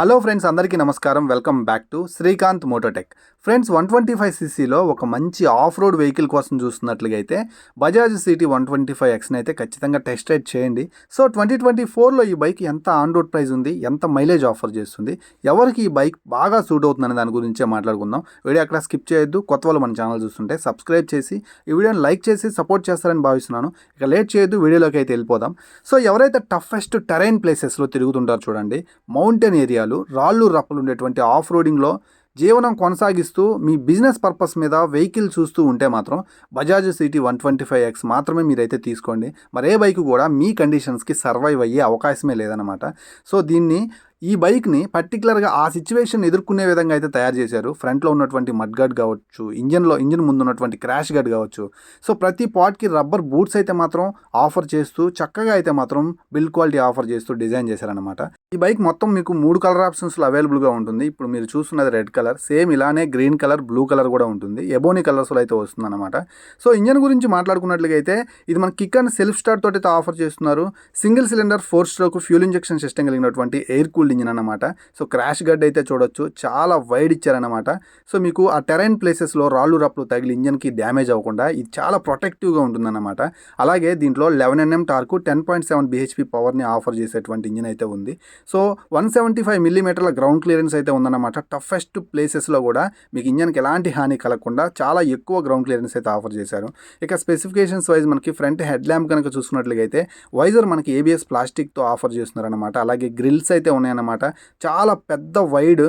Hello friends అందరికీ నమస్కారం. Welcome back to Srikanth Mototech friends one twenty five సీసీలో ఒక మంచి ఆఫ్ రోడ్ వెహికల్ కోసం చూస్తున్నట్లుగైతే Bajaj CT one twenty five ఎక్స్ని అయితే ఖచ్చితంగా టెస్ట్ రైడ్ చేయండి. సో ట్వంటీ ట్వంటీ ఫోర్లో ఈ బైక్ ఎంత ఆన్ రోడ్ ప్రైస్ ఉంది ఎంత మైలేజ్ ఆఫర్ చేస్తుంది ఎవరికి ఈ బైక్ బాగా సూట్ అవుతుందనే దాని గురించే మాట్లాడుకుందాం. వీడియో అక్కడ స్కిప్ చేయొద్దు కొత్త వాళ్ళు మన ఛానల్ చూస్తుంటే సబ్స్క్రైబ్ చేసి ఈ వీడియోని లైక్ చేసి సపోర్ట్ చేస్తారని భావిస్తున్నాను. ఇక లేట్ చేయొద్దు వీడియోలోకి అయితే వెళ్ళిపోదాం. సో ఎవరైతే టఫెస్ట్ టెరైన్ ప్లేసెస్లో తిరుగుతుంటారో చూడండి మౌంటైన్ ఏరియాలు రాళ్ళు రప్పలు ఉండేటువంటి ఆఫ్ రోడింగ్లో జీవనం కొనసాగిస్తూ మీ బిజినెస్ పర్పస్ మీద వెహికల్ చూస్తూ ఉంటే మాత్రం Bajaj CT one twenty five X మాత్రమే మీరైతే తీసుకోండి. మరే బైక్ కూడా మీ కండిషన్స్కి సర్వైవ్ అయ్యే అవకాశమే లేదనమాట సో దీన్ని ఈ బైక్ని పర్టికులర్గా ఆ సిచ్యువేషన్ ఎదుర్కొనే విధంగా అయితే తయారు చేశారు. ఫ్రంట్లో ఉన్నటువంటి మడ్ గార్డ్ కావచ్చు ఇంజన్లో ఇంజన్ ముందు ఉన్నటువంటి క్రాష్ గార్డ్ కావచ్చు. సో ప్రతి పార్ట్కి రబ్బర్ బూట్స్ అయితే మాత్రం ఆఫర్ చేస్తూ చక్కగా అయితే మాత్రం బిల్డ్ క్వాలిటీ ఆఫర్ చేస్తూ డిజైన్ చేశారనమాట ఈ బైక్ మొత్తం మీకు మూడు కలర్ ఆప్షన్స్లో అవైలబుల్గా ఉంటుంది. ఇప్పుడు మీరు చూస్తున్నది రెడ్ కలర్ సేమ్ ఇలానే గ్రీన్ కలర్ బ్లూ కలర్ కూడా ఉంటుంది. ఎబోనీ కలర్స్లో అయితే వస్తుందన్నమాట. సో ఇంజన్ గురించి మాట్లాడుకున్నట్లయితే ఇది మన కిక్ అండ్ సెల్ఫ్ స్టార్ట్ తోటి అయితే ఆఫర్ చేస్తున్నారు. Single cylinder four stroke fuel injection system కలిగినటువంటి ఎయిర్ కూల్డ్ ఇంజిన్ అనమాట సో క్రాష్ గడ్ అయితే చూడొచ్చు. చాలా వైడ్ ఇచ్చారనమాట సో మీకు ఆ టెరైన్ ప్లేసెస్లో రాళ్ళు రప్పులు తగిలి ఇంజన్కి డ్యామేజ్ అవ్వకుండా ఇది చాలా ప్రొటెక్టివ్గా ఉంటుందన్నమాట. అలాగే దీంట్లో eleven NM torque ten point seven BHP పవర్ని ఆఫర్ చేసేటువంటి ఇంజిన్ అయితే ఉంది. సో వన్ సెవెంటీ ఫైవ్ మిల్లీమీటర్ల గ్రౌండ్ క్లియరెన్స్ అయితే ఉందన్నమాట. టఫెస్ట్ ప్లేసెస్లో కూడా మీకు ఇంజన్కి ఎలాంటి హాని కలగకుండా చాలా ఎక్కువ గ్రౌండ్ క్లియరెన్స్ అయితే ఆఫర్ చేశారు. ఇక స్పెసిఫికేషన్స్ వైజ్ మనకి ఫ్రంట్ హెడ్ ల్యాంప్ కనుక చూసుకున్నట్లయితే వైజర్ మనకి ఏబిఎస్ ప్లాస్టిక్తో ఆఫర్ చేస్తున్నారనమాట అలాగే గ్రిల్స్ అయితే ఉన్నాయన్నమాట. చాలా పెద్ద వైడ్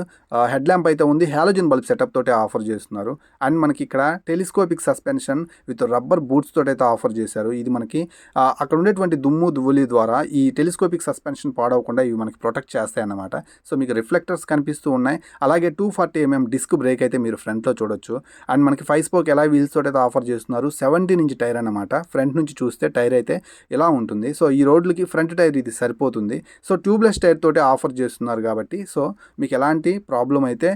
హెడ్ ల్యాంప్ అయితే ఉంది. హాలోజన్ బల్బ్ సెటప్ తోటే ఆఫర్ చేస్తున్నారు. అండ్ మనకి ఇక్కడ telescopic suspension with rubber boots తోటి అయితే ఆఫర్ చేశారు. ఇది మనకి అక్కడ ఉండేటువంటి దుమ్ము దువ్వులి ద్వారా ఈ టెలిస్కోపిక్ సస్పెన్షన్ పాడవకుండా ఇవి మనకి ప్రొటెక్ట్ చేస్తాయి అన్నమాట సో మీకు రిఫ్లెక్టర్స్ కనిపిస్తూ ఉన్నాయి. అలాగే two forty MM disc brake అయితే మీరు ఫ్రంట్లో చూడొచ్చు. అండ్ మనకి ఫైవ్ స్పోక్ ఎలా వీల్స్ తోటి అయితే ఆఫర్ చేస్తున్నారు? సెవెంటీన్ ఇంచ్ టైర్ అనమాట ఫ్రంట్ నుంచి చూస్తే టైర్ అయితే ఇలా ఉంటుంది. సో ఈ రోడ్లకి ఫ్రంట్ టైర్ ఇది సరిపోతుంది. సో ట్యూబ్లెస్ టైర్ తోటి ఆఫర్ చేస్తున్నారు కాబట్టి సో మీకు ఎలాంటి ప్రాబ్లం అయితే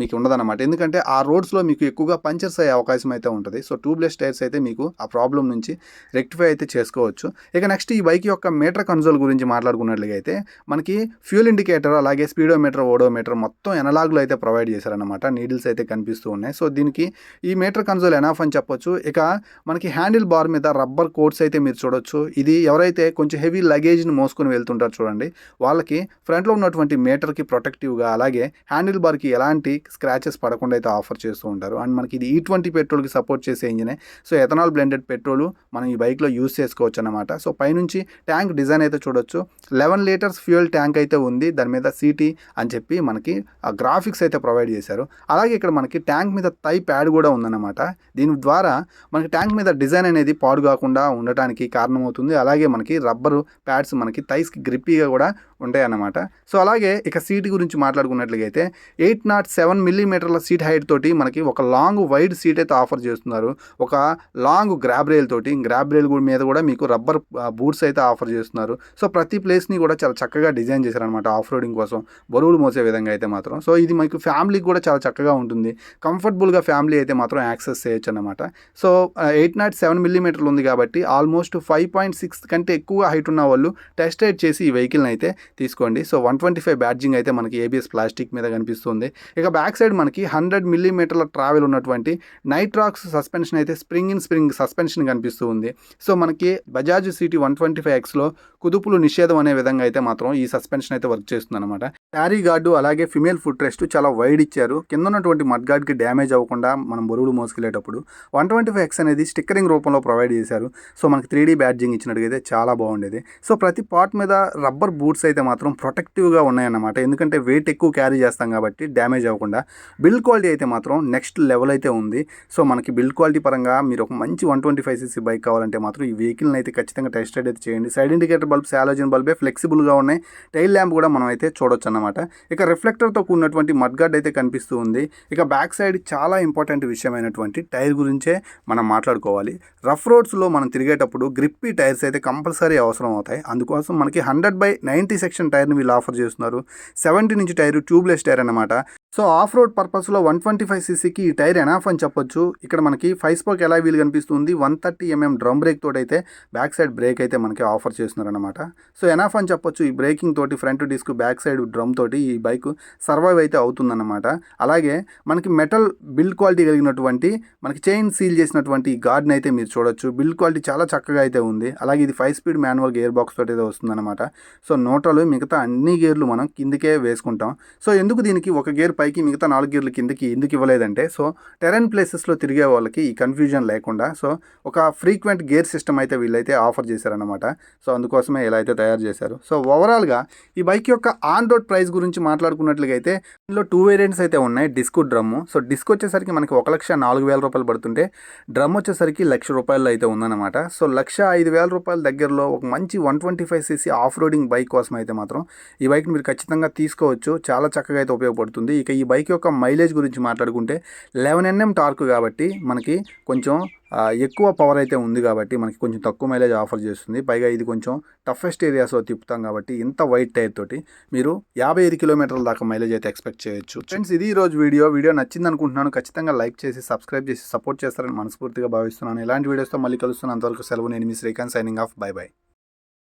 మీకు ఉండదన్నమాట. ఎందుకంటే ఆ రోడ్స్లో మీకు ఎక్కువగా పంచర్స్ అయ్యే అవకాశం అయితే ఉంటుంది. సో ట్యూబ్లెస్ టైర్స్ అయితే మీకు ఆ ప్రాబ్లం నుంచి రెక్టిఫై అయితే చేసుకోవచ్చు. ఇక నెక్స్ట్ ఈ బైక్ యొక్క మీటర్ కన్సోల్ గురించి మాట్లాడుకున్నట్లుగా అయితే మనకి ఫ్యూల్ ఇండికేటర్ అలాగే స్పీడోమీటర్ ఓడోమీటర్ మొత్తం ఎనలాగ్లో అయితే ప్రొవైడ్ చేశారనమాట నీడిల్స్ అయితే కనిపిస్తూ ఉన్నాయి. సో దీనికి ఈ మీటర్ కన్సోల్ ఎనాఫ్ అని చెప్పొచ్చు. ఇక మనకి హ్యాండిల్ బార్ మీద రబ్బర్ కోట్స్ అయితే మీరు చూడొచ్చు. ఇది ఎవరైతే కొంచెం హెవీ లగేజ్ని మోసుకొని వెళ్తుంటారు చూడండి. వాళ్ళకి ఫ్రంట్లో ఉన్నటువంటి మీటర్కి ప్రొటెక్టివ్గా అలాగే హ్యాండిల్ బార్కి ఎలాంటి స్క్రాచెస్ పడకుండా అయితే ఆఫర్ చేస్తూ ఉంటారు. అండ్ మనకి ఇది ఈ ట్వంటీ పెట్రోల్కి సపోర్ట్ చేసే ఇంజినే. సో ఎథనాల్ బ్లెండెడ్ పెట్రోల్ మనం ఈ బైక్లో యూస్ చేసుకోవచ్చు అనమాట సో పైనుంచి ట్యాంక్ డిజైన్ అయితే చూడొచ్చు. Eleven litres fuel tank tank అయితే ఉంది దాని మీద సిటీ అని చెప్పి మనకి ఆ గ్రాఫిక్స్ అయితే ప్రొవైడ్ చేశారు. అలాగే ఇక్కడ మనకి ట్యాంక్ మీద టై ప్యాడ్ కూడా ఉందన్నమాట. దీని ద్వారా మనకి ట్యాంక్ మీద డిజైన్ అనేది పాడు కాకుండా ఉండటానికి కారణమవుతుంది. అలాగే మనకి రబ్బరు ప్యాడ్స్ మనకి టైస్కి గ్రిప్పీగా కూడా ఉంటాయి అన్నమాట సో అలాగే ఇక సీట్ గురించి మాట్లాడుకున్నట్లయితే ఎయిట్ నాట్ సెవెన్ మిల్లీమీటర్ల సీట్ హైట్ తోటి మనకి ఒక లాంగ్ వైడ్ సీట్ అయితే ఆఫర్ చేస్తున్నారు. ఒక లాంగ్ గ్రాబ్ రైల్ తోటి గ్రాబ్ రైల్ మీద కూడా మీకు రబ్బర్ బూట్స్ అయితే ఆఫర్ చేస్తున్నారు. సో ప్రతి ప్లేస్ని కూడా చాలా చక్కగా డిజైన్ చేశారనమాట ఆఫ్ రోడింగ్ కోసం. బరువులు మోసే విధంగా అయితే మాత్రం. సో ఇది మీకు ఫ్యామిలీకి కూడా చాలా చక్కగా ఉంటుంది. కంఫర్టబుల్గా ఫ్యామిలీ అయితే మాత్రం యాక్సెస్ చేయొచ్చు అనమాట సో ఎయిట్ నాట్ సెవెన్ మిల్లీమీటర్లు ఉంది కాబట్టి ఆల్మోస్ట్ ఫైవ్ పాయింట్ సిక్స్ కంటే ఎక్కువ హైట్ ఉన్న వాళ్ళు టెస్ట్ రైడ్ చేసి ఈ వెహికల్ని అయితే తీసుకోండి. So one twenty five badging అయితే మనకి ఏబిఎస్ ప్లాస్టిక్ మీద కనిపిస్తుంది. ఇక బ్యాక్ సైడ్ మనకి హండ్రెడ్ మిల్లీమీటర్ల ట్రావెల్ ఉన్నటువంటి నైట్రాక్స్ సస్పెన్షన్ అయితే స్ప్రింగ్ ఇన్ స్ప్రింగ్ సస్పెన్షన్ కనిపిస్తూ ఉంది. సో మనకి Bajaj CT one twenty five ఎక్స్లో కుదుపులు నిషేధం అనే విధంగా అయితే మాత్రం ఈ సస్పెన్షన్ అయితే వర్క్ చేస్తుంది అనమాట క్యారీ గార్డు అలాగే ఫిమేల్ ఫుట్ రెస్ట్ చాలా వైడ్ ఇచ్చారు. కింద ఉన్నటువంటి మడ్ గార్డ్కి డ్యామేజ్ అవ్వకుండా మనం బరువులు మోసుకెళ్ళేటప్పుడు వన్ ట్వంటీ ఫైవ్ ఎక్స్ అనేది స్టిక్కరింగ్ రూపంలో ప్రొవైడ్ చేశారు. సో మనకి త్రీ డీ బ్యాడ్జింగ్ ఇచ్చినట్టుగా చాలా బాగుండేది. సో ప్రతి పార్ట్ మీద రబ్బర్ బూట్స్ అయితే మాత్రం ప్రొటెక్టివ్గా ఉన్నాయన్నమాట. ఎందుకంటే వెయిట్ ఎక్కువ క్యారీ చేస్తాం కాబట్టి డ్యామేజ్ అవ్వకుండా. బిల్డ్ క్వాలిటీ అయితే మాత్రం నెక్స్ట్ లెవెల్ అయితే ఉంది. సో మనకి బిల్డ్ క్వాలిటీ పరంగా మీరు ఒక మంచి one twenty five CC bike కావాలంటే మాత్రం ఈ వెహికల్ని అయితే ఖచ్చితంగా టెస్ట్ రైడ్ అయితే చేయండి. సైడ్ ఇండికేటర్ బల్బ్ సాలోజన్ బల్బే ఫ్లెక్సిబుల్గా ఉన్నాయి. టైల్ ల్యాంప్ కూడా మనం అయితే చూడొచ్చు అన్నమాట ఇక రిఫ్లెక్టర్తో కూడినటువంటి మడ్గార్డ్ అయితే కనిపిస్తూ ఉంది. ఇక బ్యాక్ సైడ్ చాలా ఇంపార్టెంట్ విషయమైనటువంటి టైర్ గురించే మనం మాట్లాడుకోవాలి. రఫ్ రోడ్స్లో మనం తిరిగేటప్పుడు గ్రిప్పీ టైర్స్ అయితే కంపల్సరీ అవసరం అవుతాయి. అందుకోసం మనకి హండ్రెడ్ బై నైంటీ సెక్షన్ టైర్ని వీళ్ళు ఆఫర్ చేస్తున్నారు. సెవెంటీ నుంచి టైర్ ట్యూబ్లెస్ టైర్ అనమాట సో ఆఫ్ రోడ్ పర్పస్లో వన్ ట్వంటీ ఫైవ్ సీసీకి ఈ టైర్ ఎనాఫ్ అని చెప్పొచ్చు. ఇక్కడ మనకి ఫైవ్ స్పోక్ ఎలా వీలు కనిపిస్తుంది? One thirty MM drum brake తోటి అయితే బ్యాక్ సైడ్ బ్రేక్ అయితే మనకి ఆఫర్ చేస్తున్నారనమాట సో ఎనాఫ్ అని చెప్పొచ్చు ఈ బ్రేకింగ్ తోటి front disc back side drum తోటి ఈ బైక్ సర్వైవ్ అయితే అవుతుందన్నమాట. అలాగే మనకి మెటల్ బిల్డ్ క్వాలిటీ కలిగినటువంటి మనకి చైన్ సీల్ చేసినటువంటి ఈ గార్డ్ని అయితే మీరు చూడొచ్చు. బిల్డ్ క్వాలిటీ చాలా చక్కగా అయితే ఉంది. అలాగే ఇది five speed manual gear box తోటి అయితే వస్తుందన్నమాట. సో నోటలు మిగతా అన్ని గేర్లు మనం కిందకే వేసుకుంటాం. సో ఎందుకు దీనికి ఒక గేర్ పైకి మిగతా నాలుగు గేర్లు కిందకి ఎందుకు ఇవ్వలేదంటే సో టెరెన్ ప్లేసెస్లో తిరిగే వాళ్ళకి ఈ కన్ఫ్యూజన్ లేకుండా సో ఒక ఫ్రీక్వెంట్ గేర్ సిస్టమ్ అయితే వీళ్ళైతే ఆఫర్ చేశారనమాట సో అందుకోసమే ఇలా అయితే తయారు చేశారు. సో ఓవరాల్గా ఈ బైక్ యొక్క ఆన్ రోడ్ ప్రైస్ గురించి మాట్లాడుకున్నట్లుగా అయితే ఇందులో టూ వేరియంట్స్ అయితే ఉన్నాయి. డిస్క్ డ్రమ్ సో డిస్క్ వచ్చేసరికి మనకి ఒక లక్ష నాలుగు వేల రూపాయలు పడుతుంటే డ్రమ్ వచ్చేసరికి లక్ష రూపాయలు అయితే ఉందన్నమాట. సో లక్ష ఐదు వేల రూపాయల దగ్గరలో ఒక మంచి one twenty five CC off roading bike కోసం అయితే అయితే మాత్రం ఈ బైక్ని మీరు ఖచ్చితంగా తీసుకోవచ్చు. చాలా చక్కగా అయితే ఉపయోగపడుతుంది. ఇక ఈ బైక్ యొక్క మైలేజ్ గురించి మాట్లాడుకుంటే లెవెన్ ఎన్ఎం టార్క్ కాబట్టి మనకి కొంచెం ఎక్కువ పవర్ అయితే ఉంది కాబట్టి మనకి కొంచెం తక్కువ మైలేజ్ ఆఫర్ చేస్తుంది. పైగా ఇది కొంచెం టఫెస్ట్ ఏరియాస్లో తిప్పుతాం కాబట్టి ఇంత వైట్ టైర్ తోటి మీరు యాభై ఐదు కిలోమీటర్ల దాకా మైలేజ్ అయితే ఎక్స్పెక్ట్ చేయొచ్చు. ఫ్రెండ్స్ ఇది ఈ రోజు వీడియో. వీడియో నచ్చింది అనుకుంటున్నాను ఖచ్చితంగా లైక్ చేసి సబ్స్క్రైబ్ చేసి సపోర్ట్ చేస్తారని మనస్ఫూర్తిగా భావిస్తున్నాను. ఇలాంటి వీడియోస్తో మళ్ళీ కలుస్తున్న అంతవరకు సెలవు. నేను మీ Srikanth signing off. Bye bye.